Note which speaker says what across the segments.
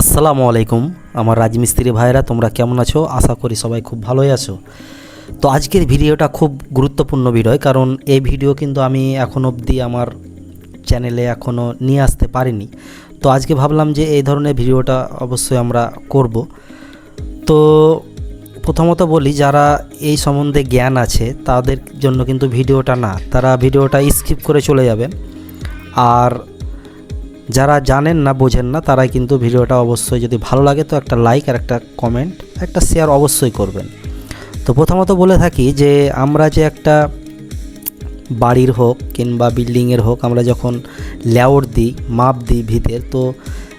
Speaker 1: আসসালামু আলাইকুম, আমার রাজমিস্ত্রি ভাইরা তোমরা কেমন আছো? আশা করি সবাই খুব ভালোই আছো। তো আজকের ভিডিওটা খুব গুরুত্বপূর্ণ ভিডিও, কারণ এই ভিডিও কিন্তু আমি এখন অবধি আমার চ্যানেলে এখনও নিয়ে আসতে পারিনি। তো আজকে ভাবলাম যে এই ধরনের ভিডিওটা অবশ্যই আমরা করব। তো প্রথমত বলি, যারা এই সম্বন্ধে জ্ঞান আছে, তাদের জন্য কিন্তু ভিডিওটা না, তারা ভিডিওটা স্কিপ করে চলে যাবেন আর যারা জানেন না, বোঝেন না, তারাই কিন্তু ভিডিওটা অবশ্যই যদি ভালো লাগে তো একটা লাইক আর একটা কমেন্ট একটা শেয়ার অবশ্যই করবেন। তো প্রথমত বলে থাকি যে আমরা যে একটা বাড়ির হোক কিংবা বিল্ডিংয়ের হোক, আমরা যখন লেআউট দিই মাপ দিই ভিতের, তো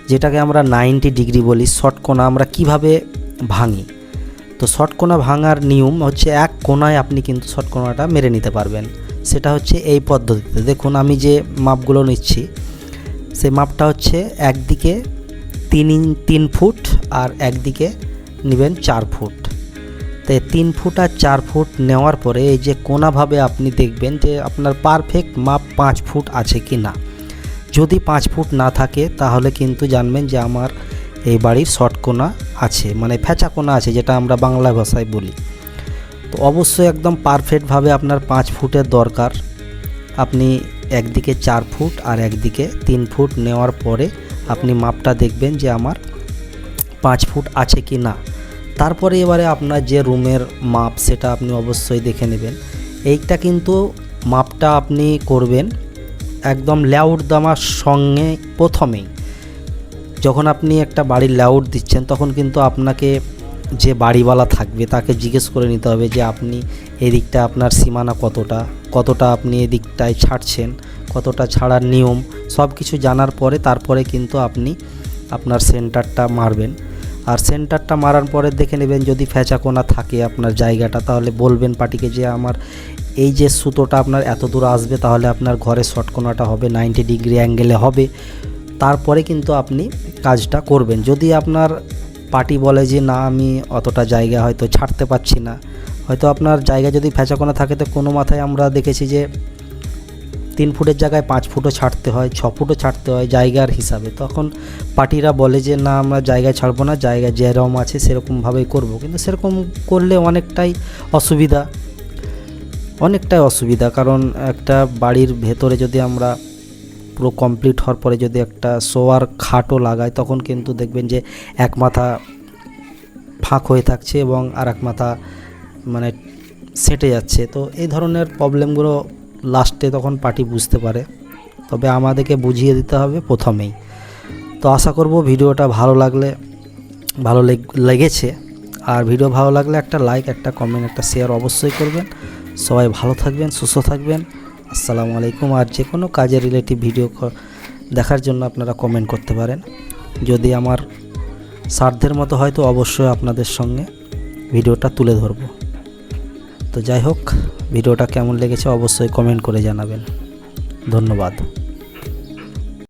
Speaker 1: যেটাকে আমরা নাইনটি ডিগ্রি বলি শর্ট কোণা আমরা কীভাবে ভাঙি? তো শর্ট ভাঙার নিয়ম হচ্ছে এক কোণায় আপনি কিন্তু শর্ট কোণাটা মেরে নিতে পারবেন। সেটা হচ্ছে এই পদ্ধতিতে। দেখুন, আমি যে মাপগুলো নিচ্ছি সেই মাপটা হচ্ছে একদিকে তিন ইন, তিন ফুট আর একদিকে নেবেন চার ফুট। তো তিন ফুট আর চার ফুট নেওয়ার পরে এই যে কোনাভাবে আপনি দেখবেন যে আপনার পারফেক্ট মাপ পাঁচ ফুট আছে কি না। যদি পাঁচ ফুট না থাকে তাহলে কিন্তু জানবেন যে আমার এই বাড়ির শর্ট কোনা আছে মানে ফ্যাচা কোনা আছে যেটা আমরা বাংলা ভাষায় বলি। তো অবশ্যই একদম পারফেক্টভাবে আপনার পাঁচ ফুটের দরকার। আপনি একদিকে চার ফুট আর একদিকে তিন ফুট নেওয়ার পরে আপনি মাপটা দেখবেন যে আমার পাঁচ ফুট আছে কি না। তারপরে এবারে আপনার যে রুমের মাপ সেটা আপনি অবশ্যই দেখে নেবেন। এইটা কিন্তু মাপটা আপনি করবেন একদম লেআউট দামার সঙ্গে প্রথমেই। যখন আপনি একটা বাড়ির লেআউট দিচ্ছেন তখন কিন্তু আপনাকে যে বাড়িওয়ালা থাকবে তাকে জিজ্ঞেস করে নিতে হবে যে আপনি এদিকটা আপনার সীমানা কতটা কতটা আপনি এদিকটায় ছাড়ছেন, কতটা ছাড়ার নিয়ম, সব কিছু জানার পরে তারপরে কিন্তু আপনি আপনার সেন্টারটা মারবেন। আর সেন্টারটা মারার পরে দেখে নেবেন যদি ফ্যাচা কোনা থাকে আপনার জায়গাটা, তাহলে বলবেন পার্টিকে যে আমার এই যে সুতোটা আপনার এত দূর আসবে, তাহলে আপনার ঘরে শর্ট কোনাটা হবে, নাইনটি ডিগ্রি অ্যাঙ্গেলে হবে। তারপরে কিন্তু আপনি কাজটা করবেন। যদি আপনার পার্টি বলে যে, না, আমি অতটা জায়গা হয়তো ছাড়তে পারছি না। হয়তো আপনার জায়গা যদি ফ্যাচাকোনা থাকে, তো কোনো মাথায় আমরা দেখেছি যে, তিন ফুটের জায়গায় পাঁচ ফুটও ছাড়তে হয়, ছ ফুটও ছাড়তে হয় জায়গার হিসাবে। তখন পার্টিরা বলে যে, না, আমরা জায়গায় ছাড়বো না, জায়গা যেরকম আছে সেরকমভাবেই করব। কিন্তু সেরকম করলে অনেকটাই অসুবিধা অনেকটাই অসুবিধা। কারণ একটা বাড়ির ভেতরে যদি আমরা পুরো কমপ্লিট হওয়ার পরে যদি একটা শোয়ার খাটও লাগাই তখন কিন্তু দেখবেন যে এক মাথা ফাঁক হয়ে থাকছে এবং আর এক মাথা মানে সেটে যাচ্ছে। তো এই ধরনের প্রবলেমগুলো লাস্টে তখন পার্টি বুঝতে পারে। তবে আমাদেরকে বুঝিয়ে দিতে হবে প্রথমেই। তো আশা করব ভিডিওটা ভালো লাগলে, ভালো লেগ- লেগেছে। আর ভিডিও ভালো লাগলে একটা লাইক একটা কমেন্ট একটা শেয়ার অবশ্যই করবেন। সবাই ভালো থাকবেন, সুস্থ থাকবেন। আসসালামু আলাইকুম। আর যে কোনো কাজের রিলেটিভ ভিডিও দেখার জন্য আপনারা কমেন্ট করতে পারেন। যদি আমার সাধ্যের মতো হয় তো অবশ্যই আপনাদের সঙ্গে ভিডিওটা তুলে ধরব। তো যাই হোক, ভিডিওটা কেমন লেগেছে অবশ্যই কমেন্ট করে জানাবেন। ধন্যবাদ।